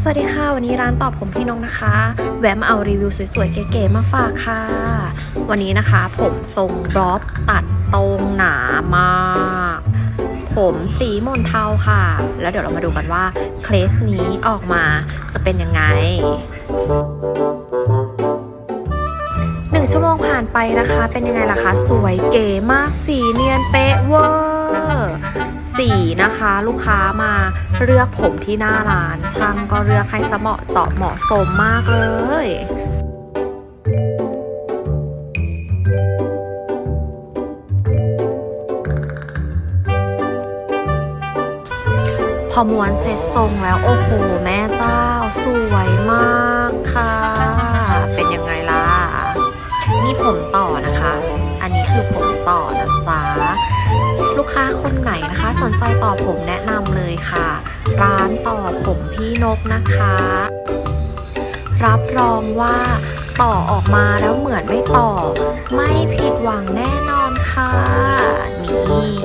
สวัสดีค่ะ วันนี้ร้านตอบผมพี่นกนะคะ แวะมาเอารีวิวสวยๆ เก๋ๆมาฝากค่ะ วันนี้นะคะ ผมทรงบล็อบตัดตรงหนามาก ผมสีมนเทาค่ะ แล้วเดี๋ยวเรามาดูกันว่า เคลสนี้ออกมาจะเป็นยังไง ชั่วโมงผ่านไปนะคะ เป็นยังไงล่ะคะ สวยเก๋มาก สีเนียนเป๊ะเวอร์สีนะคะ ลูกค้ามาเลือกผมที่หน้าร้าน ช่างก็เลือกให้สเหมาะเจาะเหมาะสมมากเลยพอม้วนเสร็จทรงแล้ว โอ้โห แม่เจ้า ผมต่อนะคะ อันนี้คือผมต่อนะจ๊ะลูกค้าคนไหนนะคะ สนใจต่อผมแนะนำเลยค่ะ ร้านต่อผมพี่นกนะคะ รับรองว่าต่อออกมาแล้วเหมือนไม่ต่อ ไม่ผิดหวังแน่นอนค่ะ นี่